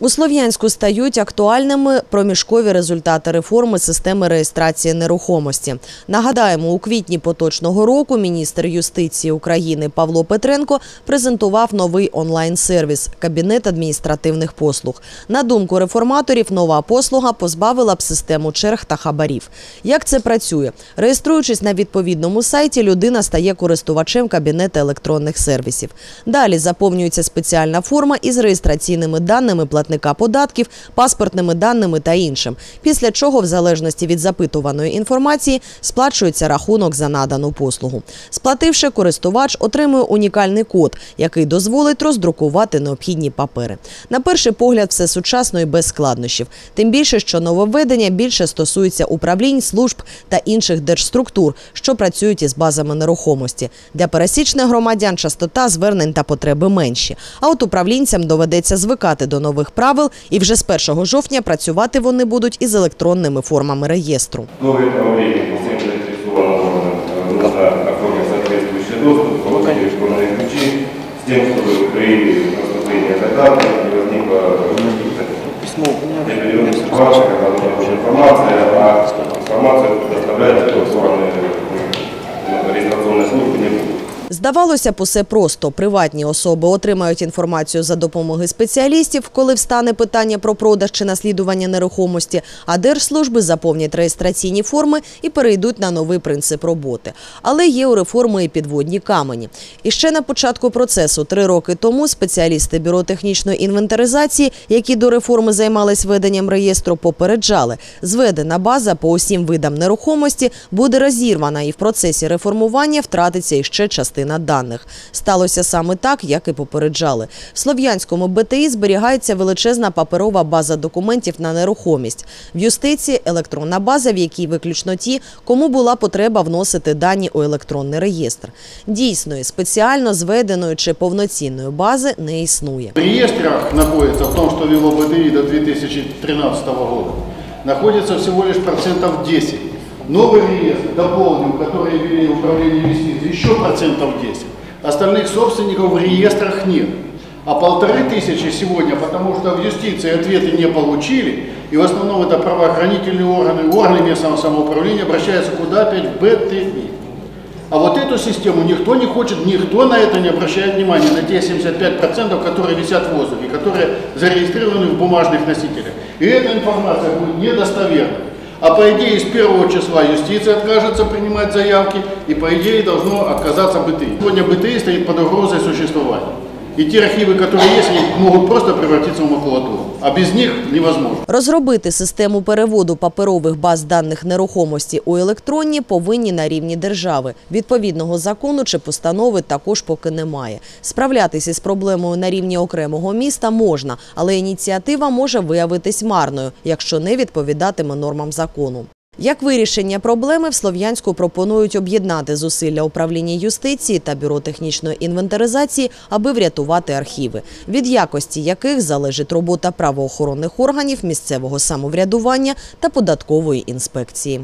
У Слов'янську стають актуальними проміжкові результати реформи системи реєстрації нерухомості. Нагадаємо, у квітні поточного року міністр юстиції України Павло Петренко презентував новий онлайн-сервіс Кабінет адміністративних послуг. На думку реформаторів, нова послуга позбавила б систему черг та хабарів. Як це працює? Реєструючись на відповідному сайті, людина стає користувачем кабінету електронних сервісів. Далі заповнюється спеціальна форма із реєстраційними даними платника податків, паспортними даними та іншим. Після чого, в залежності від запитуваної інформації, сплачується рахунок за надану послугу. Сплативши, користувач отримує унікальний код, який дозволить роздрукувати необхідні папери. На перший погляд, все сучасно і без складнощів. Тим більше, що нововведення більше стосується управлінь, служб та інших держструктур, що працюють із базами нерухомості. Для пересічних громадян частота звернень та потреби менші. А от управлінцям доведеться звикати до нових правил, і вже з 1 жовтня працювати вони будуть із електронними формами реєстру. Новое управление всем заинтересованным органам э, нужно оформить соответствующий доступ, получить электронные ключи с тем, чтобы при наступлении этой даты не возникло определенных ситуаций, когда нужна будет информация, а информацию предоставляет Здавалося б, усе просто. Приватні особи отримають інформацію за допомоги спеціалістів, коли встане питання про продаж чи наслідування нерухомості, а держслужби заповнять реєстраційні форми і перейдуть на новий принцип роботи. Але є у реформи і підводні камені. І ще на початку процесу, три роки тому, спеціалісти бюро технічної інвентаризації, які до реформи займались веденням реєстру, попереджали, зведена база по усім видам нерухомості буде розірвана, і в процесі реформування втратиться іще частина даних. Сталося саме так, як і попереджали. В Слов'янському БТІ зберігається величезна паперова база документів на нерухомість. В юстиції електронна база, в якій виключно ті, кому була потреба вносити дані у електронний реєстр. Дійсної, спеціально зведеної чи повноцінної бази не існує. В реестрах находится, в том, что вело БТИ до 2013 года, находится всего лишь процентов 10. Новый реестр дополнил, который ввели управление юстиции, еще процентов 10. Остальных собственников в реестрах нет. А полторы тысячи сегодня, потому что в юстиции ответы не получили, и в основном это правоохранительные органы, органы местного самоуправления обращаются куда опять? В БТИ. А вот эту систему никто не хочет, никто на это не обращает внимания, на те 75%, которые висят в воздухе, которые зарегистрированы в бумажных носителях. И эта информация будет недостоверной. А по идее с первого числа юстиция откажется принимать заявки, и по идее должно отказаться БТИ. Сегодня БТИ стоит под угрозой существования. И те архивы, которые есть, они просто превратиться в макулатуру. А без них невозможно. Розробити систему переводу паперових баз даних нерухомості у електронні повинні на рівні держави. Відповідного закону чи постанови також поки немає. Справлятися з проблемою на рівні окремого міста можна, але ініціатива може виявитись марною, якщо не відповідатиме нормам закону. Як вирішення проблеми в Слов'янську пропонують об'єднати зусилля управління юстиції та бюро технічної інвентаризації, аби врятувати архіви, від якості яких залежить робота правоохоронних органів, місцевого самоврядування та податкової інспекції.